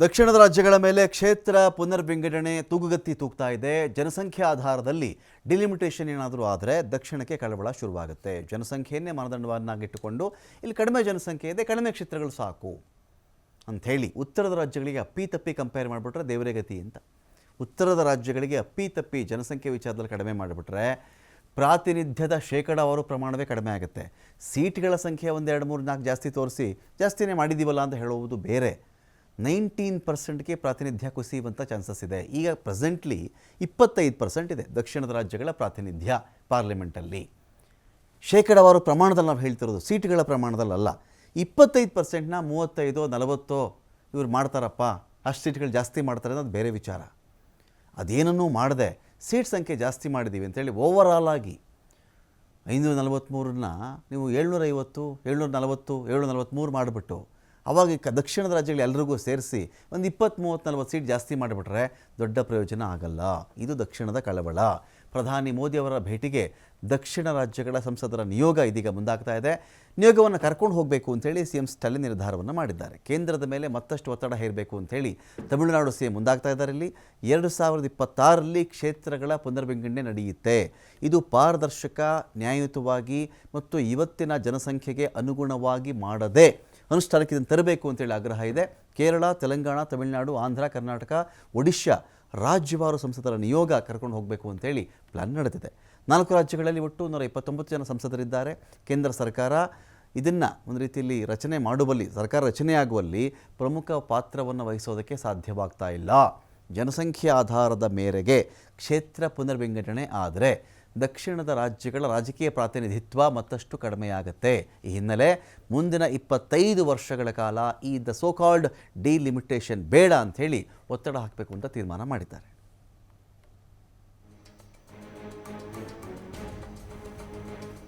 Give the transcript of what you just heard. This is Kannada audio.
ದಕ್ಷಿಣದ ರಾಜ್ಯಗಳ ಮೇಲೆ ಕ್ಷೇತ್ರ ಪುನರ್ವಿಂಗಡಣೆ ತೂಗುಗತ್ತಿ ತೂಗ್ತಾ ಇದೆ. ಜನಸಂಖ್ಯೆ ಆಧಾರದಲ್ಲಿ ಡಿಲಿಮಿಟೇಷನ್ ಏನಾದರೂ ಆದರೆ ದಕ್ಷಿಣಕ್ಕೆ ಕಳವಳ ಶುರುವಾಗುತ್ತೆ. ಜನಸಂಖ್ಯೆಯನ್ನೇ ಮಾನದಂಡವನ್ನಾಗಿಟ್ಟುಕೊಂಡು ಇಲ್ಲಿ ಕಡಿಮೆ ಜನಸಂಖ್ಯೆ ಇದೆ, ಕಡಿಮೆ ಕ್ಷೇತ್ರಗಳು ಸಾಕು ಅಂಥೇಳಿ ಉತ್ತರದ ರಾಜ್ಯಗಳಿಗೆ ಅಪ್ಪಿ ತಪ್ಪಿ ಕಂಪೇರ್ ಮಾಡಿಬಿಟ್ರೆ ದೇವರೇ ಗತಿ ಅಂತ. ಉತ್ತರದ ರಾಜ್ಯಗಳಿಗೆ ಅಪ್ಪಿ ತಪ್ಪಿ ಜನಸಂಖ್ಯೆ ವಿಚಾರದಲ್ಲಿ ಕಡಿಮೆ ಮಾಡಿಬಿಟ್ರೆ ಪ್ರಾತಿನಿಧ್ಯದ ಶೇಕಡಾವಾರು ಪ್ರಮಾಣವೇ ಕಡಿಮೆ ಆಗುತ್ತೆ. ಸೀಟ್ಗಳ ಸಂಖ್ಯೆ ಒಂದೆರಡು ಮೂರು ನಾಲ್ಕು ಜಾಸ್ತಿ ತೋರಿಸಿ ಜಾಸ್ತಿನೇ ಮಾಡಿದ್ದೀವಲ್ಲ ಅಂತ ಹೇಳುವುದು ಬೇರೆ. ನೈನ್ಟೀನ್ ಪರ್ಸೆಂಟ್ಗೆ ಪ್ರಾತಿನಿಧ್ಯ ಕುಸಿಯುವಂಥ ಚಾನ್ಸಸ್ ಇದೆ. ಈಗ ಪ್ರೆಸೆಂಟ್ಲಿ ಇಪ್ಪತ್ತೈದು ಪರ್ಸೆಂಟ್ ಇದೆ ದಕ್ಷಿಣದ ರಾಜ್ಯಗಳ ಪ್ರಾತಿನಿಧ್ಯ ಪಾರ್ಲಿಮೆಂಟಲ್ಲಿ. ಶೇಕಡಾವಾರು ಪ್ರಮಾಣದಲ್ಲಿ ನಾವು ಹೇಳ್ತಿರೋದು ಸೀಟ್ಗಳ ಪ್ರಮಾಣದಲ್ಲಲ್ಲ. ಇಪ್ಪತ್ತೈದು ಪರ್ಸೆಂಟ್ನ ಮೂವತ್ತೈದೋ ನಲವತ್ತೋ ಇವ್ರು ಮಾಡ್ತಾರಪ್ಪ, ಅಷ್ಟು ಸೀಟ್ಗಳು ಜಾಸ್ತಿ ಮಾಡ್ತಾರೆ ಅನ್ನೋದು ಬೇರೆ ವಿಚಾರ. ಅದೇನನ್ನೂ ಮಾಡದೆ, ಸೀಟ್ ಸಂಖ್ಯೆ ಜಾಸ್ತಿ ಮಾಡಿದ್ದೀವಿ ಅಂತೇಳಿ ಓವರಾಲ್ ಆಗಿ ಐನೂರ ನಲವತ್ತ್ಮೂರನ್ನ ನೀವು ಏಳ್ನೂರ ಐವತ್ತು ಏಳ್ನೂರ ನಲವತ್ತು ಏಳ್ನೂರ ನಲವತ್ತ್ಮೂರು ಮಾಡಿಬಿಟ್ಟು ಅವಾಗ ಕ ದಕ್ಷಿಣದ ರಾಜ್ಯಗಳು ಎಲ್ರಿಗೂ ಸೇರಿಸಿ ಒಂದು ಇಪ್ಪತ್ತು ಮೂವತ್ತು ನಲ್ವತ್ತು ಸೀಟ್ ಜಾಸ್ತಿ ಮಾಡಿಬಿಟ್ರೆ ದೊಡ್ಡ ಪ್ರಯೋಜನ ಆಗಲ್ಲ. ಇದು ದಕ್ಷಿಣದ ಕಳವಳ. ಪ್ರಧಾನಿ ಮೋದಿಯವರ ಭೇಟಿಗೆ ದಕ್ಷಿಣ ರಾಜ್ಯಗಳ ಸಂಸದರ ನಿಯೋಗ ಇದೀಗ ಮುಂದಾಗ್ತಾ ಇದೆ. ನಿಯೋಗವನ್ನು ಕರ್ಕೊಂಡು ಹೋಗಬೇಕು ಅಂತೇಳಿ ಸಿ ಎಂ ಸ್ಟಾಲಿನ್ ನಿರ್ಧಾರವನ್ನು ಮಾಡಿದ್ದಾರೆ. ಕೇಂದ್ರದ ಮೇಲೆ ಮತ್ತಷ್ಟು ಒತ್ತಡ ಹೇರಬೇಕು ಅಂತೇಳಿ ತಮಿಳುನಾಡು ಸಿ ಎಂ ಮುಂದಾಗ್ತಾ ಇದ್ದಾರೆ. ಇಲ್ಲಿ ಎರಡು ಸಾವಿರದ ಇಪ್ಪತ್ತಾರರಲ್ಲಿ ಕ್ಷೇತ್ರಗಳ ಪುನರ್ವಿಂಗಡಣೆ ನಡೆಯುತ್ತೆ. ಇದು ಪಾರದರ್ಶಕ, ನ್ಯಾಯಯುತವಾಗಿ ಮತ್ತು ಇವತ್ತಿನ ಜನಸಂಖ್ಯೆಗೆ ಅನುಗುಣವಾಗಿ ಮಾಡದೆ ಅನುಷ್ಠಾನಕ್ಕೆ ಇದನ್ನು ತರಬೇಕು ಅಂತೇಳಿ ಆಗ್ರಹ ಇದೆ. ಕೇರಳ, ತೆಲಂಗಾಣ, ತಮಿಳುನಾಡು, ಆಂಧ್ರ, ಕರ್ನಾಟಕ, ಒಡಿಶಾ ರಾಜ್ಯವಾರು ಸಂಸದರ ನಿಯೋಗ ಕರ್ಕೊಂಡು ಹೋಗಬೇಕು ಅಂತೇಳಿ ಪ್ಲಾನ್ ನಡೆದಿದೆ. ನಾಲ್ಕು ರಾಜ್ಯಗಳಲ್ಲಿ ಒಟ್ಟು ನೂರ ಇಪ್ಪತ್ತೊಂಬತ್ತು ಜನ ಸಂಸದರಿದ್ದಾರೆ. ಕೇಂದ್ರ ಸರ್ಕಾರ ಇದನ್ನು ಒಂದು ರೀತಿಯಲ್ಲಿ ರಚನೆ ಮಾಡುವಲ್ಲಿ, ಸರ್ಕಾರ ರಚನೆಯಾಗುವಲ್ಲಿ ಪ್ರಮುಖ ಪಾತ್ರವನ್ನು ವಹಿಸೋದಕ್ಕೆ ಸಾಧ್ಯವಾಗ್ತಾ ಇಲ್ಲ. ಜನಸಂಖ್ಯೆ ಆಧಾರದ ಮೇರೆಗೆ ಕ್ಷೇತ್ರ ಪುನರ್ವಿಂಗಡಣೆ ಆದರೆ ದಕ್ಷಿಣದ ರಾಜ್ಯಗಳ ರಾಜಕೀಯ ಪ್ರಾತಿನಿಧಿತ್ವ ಮತ್ತಷ್ಟು ಕಡಿಮೆಯಾಗುತ್ತೆ. ಈ ಹಿನ್ನೆಲೆ ಮುಂದಿನ ಇಪ್ಪತ್ತೈದು ವರ್ಷಗಳ ಕಾಲ ಈ ದ ಸೋಕಾಲ್ಡ್ ಡಿಲಿಮಿಟೇಷನ್ ಬೇಡ ಅಂಥೇಳಿ ಒತ್ತಡ ಹಾಕಬೇಕು ಅಂತ ತೀರ್ಮಾನ ಮಾಡಿದ್ದಾರೆ.